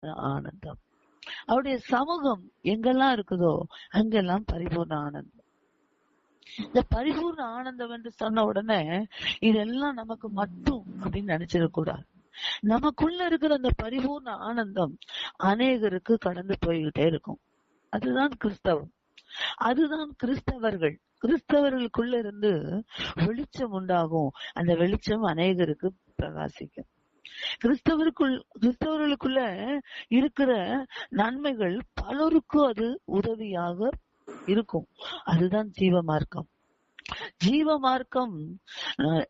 ஆனந்தம். அவருடைய சமூகம் எங்கெல்லாம் இருக்குதோ அங்கெல்லாம் பரிபூர்ண ஆனந்தம். இந்த பரிபூர்ண ஆனந்தம் என்று சொன்ன உடனே இதெல்லாம் நமக்கு மட்டும் அப்படின்னு நினைச்சிடக்கூடாது நமக்குள்ள இருக்கிற அந்த பரிபூர்ண ஆனந்தம் அநேகருக்கு கடந்து போய்கிட்டே இருக்கும். அதுதான் கிறிஸ்தவம். அதுதான் கிறிஸ்தவர்கள். கிறிஸ்தவர்களுக்குள்ள இருந்து வெளிச்சம் உண்டாகும். அந்த வெளிச்சம் அநேகருக்கு பிரகாசிக்கும். கிறிஸ்தவருக்குள் கிறிஸ்தவர்களுக்குள்ள இருக்கிற நன்மைகள் பலருக்கும் அது உதவியாக இருக்கும். அதுதான் ஜீவ மார்க்கம். ஜீவ மார்க்கம்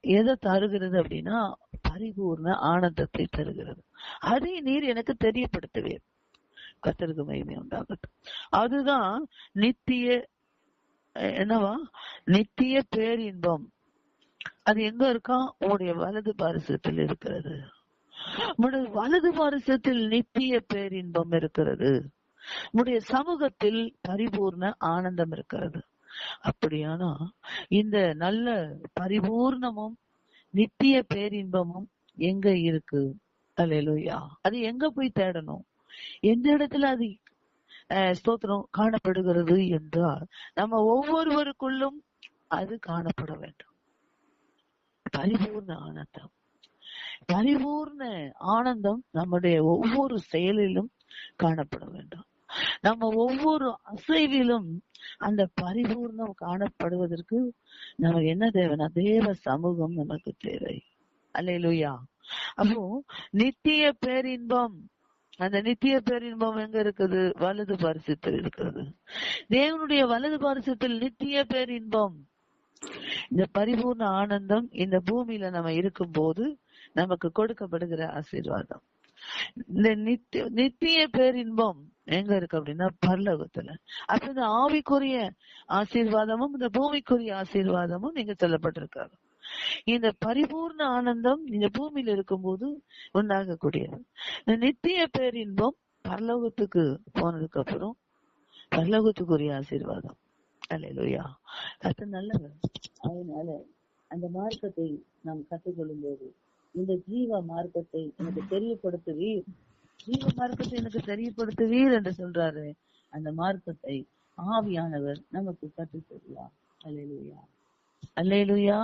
எதை தருகிறது அப்படின்னா பரிபூர்ண ஆனந்தத்தை தருகிறது. அதை நீர் எனக்கு தெரியப்படுத்துவீர் கத்தருக்கு மகிமை உண்டாகட்டும். அதுதான் நித்திய என்னவா? நித்திய பேரின்பம். அது எங்க இருக்கா? உங்களுடைய வலது பாரிசத்தில் இருக்கிறது. நம்முடைய வலது பாரிசத்தில் நித்திய பேரின்பம் இருக்கிறது. நம்முடைய சமூகத்தில் பரிபூர்ண ஆனந்தம் இருக்கிறது. அப்படியானா இந்த நல்ல பரிபூர்ணமும் நித்திய பேரின்பமும் எங்க இருக்கு? அல்லேலூயா. அது எங்க போய் தேடணும்? எந்த இடத்துல அது அஹ், ஸ்தோத்திரம் காணப்படுகிறது என்றால் நம்ம ஒவ்வொருவருக்குள்ளும் அது காணப்பட வேண்டும். பரிபூர்ண ஆனந்தம். பரிபூர்ண ஆனந்தம் நம்முடைய ஒவ்வொரு செயலிலும் காணப்பட வேண்டும். நம்ம ஒவ்வொரு அசைவிலும் அந்த பரிபூர்ணம் காணப்படுவதற்கு நமக்கு என்ன தேவைன்னா தேவ சமூகம் நமக்கு தேவை. அல்லேலூயா. அப்போ நித்திய பேரின்பம் அந்த நித்திய பேரின்பம் எங்க இருக்குது? வலது பரிசுத்தில் இருக்கிறது. தேவனுடைய வலது பரிசுத்தில் நித்திய பேரின்பம். இந்த பரிபூர்ண ஆனந்தம் இந்த பூமியில நம்ம இருக்கும் போது நமக்கு கொடுக்கப்படுகிற ஆசீர்வாதம். இந்த நித்திய நித்திய பேரின்பம் எங்க இருக்கு அப்படின்னா பரலோகத்துல. அப்ப இந்த ஆவிக்குரிய ஆசீர்வாதமும் இந்த பூமிக்குரிய ஆசீர்வாதமும் நீங்க சொல்லப்பட்டிருக்காரு இந்த பரிபூர்ண ஆனந்தம் இந்த பூமியில இருக்கும்போது உண்டாகக்கூடியது. இந்த நித்திய பேரின்பம் பரலோகத்துக்கு போனதுக்கு அப்புறம் பரலோகத்துக்குரிய ஆசீர்வாதம். அல்லேலூயா அது நல்லது அதனால அந்த மார்க்கத்தை நாம் கற்றுக்கொள்ளும் போது இந்த ஜீவ மார்க்கத்தை எனக்கு தெரியப்படுத்துவீர். ஜீவ மார்க்கத்தை எனக்கு தெரியப்படுத்துவீர் என்று சொல்றாரு. அந்த மார்க்கத்தை ஆவியானவர் நமக்கு கற்றுத் தருவார் அல்லேலூயா அல்லேலூயா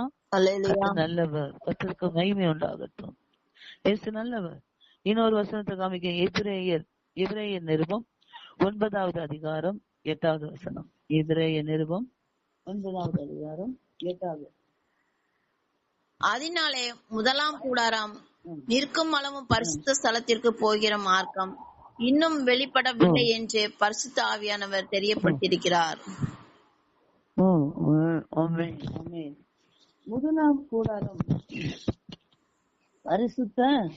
நல்லவர். கத்திற்கு மகிமை உண்டாகட்டும். இயேசு நல்லவர். இன்னொரு வசனத்தை காமிக்க எபிரேயர் எபிரேயர் நிருபம் ஒன்பதாவது அதிகாரம் எட்டாவது வசனம். எபிரேய நிருபம் ஒன்பதாவது அதிகாரம் எட்டாவது. அதனாலே முதலாம் கூடாரம். நிற்கும் அளவும் பரிசுத்த ஸ்தலத்திற்கு போகிற மார்க்கம். இன்னும் வெளிப்படவில்லை என்று பரிசுத்த ஆவியானவர் ஆமென். முதலாம் கூடாரம். பரிசுத்த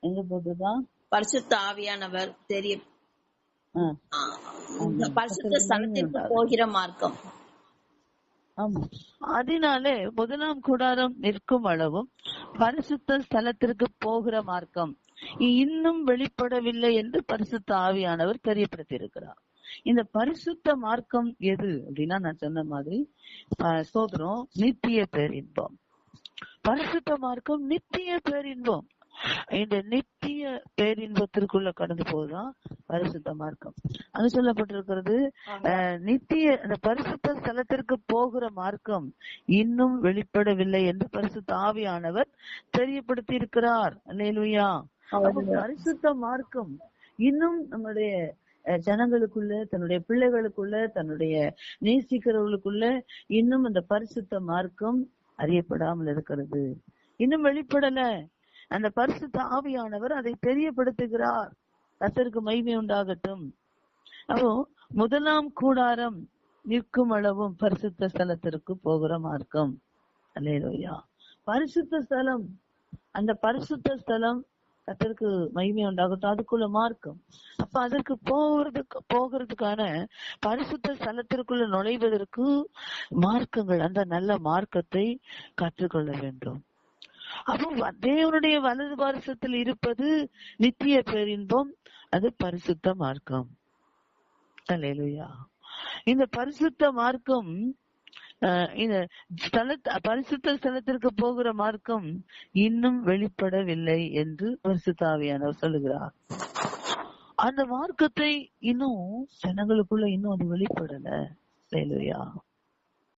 எங்க போட்டுதா பரிசுத்த ஆவியானவர் தெரிய பரிசுத்த ஸ்தலத்திற்கு போகிற மார்க்கம். ஆமா. அதனாலே முதலாம் கூடாரம் நிற்கும் அளவும் பரிசுத்த ஸ்தலத்திற்கு போகிற மார்க்கம். இன்னும் வெளிப்படவில்லை என்று பரிசுத்த ஆவியானவர் தெரியப்படுத்தியிருக்கிறார். இந்த பரிசுத்த மார்க்கம் எது அப்படின்னா நான் சொன்ன மாதிரி ஸ்தோத்திரம் நித்திய பேரின்பம். பரிசுத்த மார்க்கம் நித்திய பேரின்பம். இந்த நித்திய பேரின்பத்திற்குள்ள கடந்து போதுதான் பரிசுத்த மார்க்கம் அது சொல்லப்பட்டிருக்கிறது நித்திய அந்த பரிசுத்த ஸ்தலத்திற்கு போகிற மார்க்கம் இன்னும் வெளிப்படவில்லை என்று பரிசுத்த ஆவியானவர் தெரியப்படுத்தி இருக்கிறார் அல்லேலூயா பரிசுத்த மார்க்கம் இன்னும் நம்முடைய ஜனங்களுக்குள்ள தன்னுடைய பிள்ளைகளுக்குள்ள தன்னுடைய நேசிக்கிறவர்களுக்குள்ள இன்னும் அந்த பரிசுத்த மார்க்கம் அறியப்படாமல் இருக்கிறது. இன்னும் வெளிப்படல. அந்த பரிசுத்த ஆவியானவர் அதை தெரியப்படுத்துகிறார். கத்தருக்கு மகிமை உண்டாகட்டும். அப்போ முதலாம் கூடாரம் நிற்கும் அளவும் பரிசுத்த ஸ்தலத்திற்கு போகிற மார்க்கம். அல்லேலூயா. பரிசுத்த ஸ்தலம் அந்த பரிசுத்த ஸ்தலம் கத்தருக்கு மகிமை உண்டாகட்டும். அதுக்குள்ள மார்க்கம். அப்ப அதற்கு போகிறதுக்கு போகிறதுக்கான பரிசுத்த ஸ்தலத்திற்குள்ள நுழைவதற்கு மார்க்கங்கள் அந்த நல்ல மார்க்கத்தை கற்றுக்கொள்ள வேண்டும். அப்போ தேவனுடைய வலது பாரிசத்தில் இருப்பது நித்திய பேரின்பம் அது பரிசுத்த மார்க்கம். இந்த பரிசுத்த மார்க்கம் அஹ் இந்த ஸ்தலத் பரிசுத்த ஸ்தலத்திற்கு போகிற மார்க்கம் இன்னும் வெளிப்படவில்லை என்று பரிசுத்தாவியானவர் சொல்லுகிறார். அந்த மார்க்கத்தை இன்னும் ஜனங்களுக்குள்ள இன்னும் அது வெளிப்படல. ஹalleluya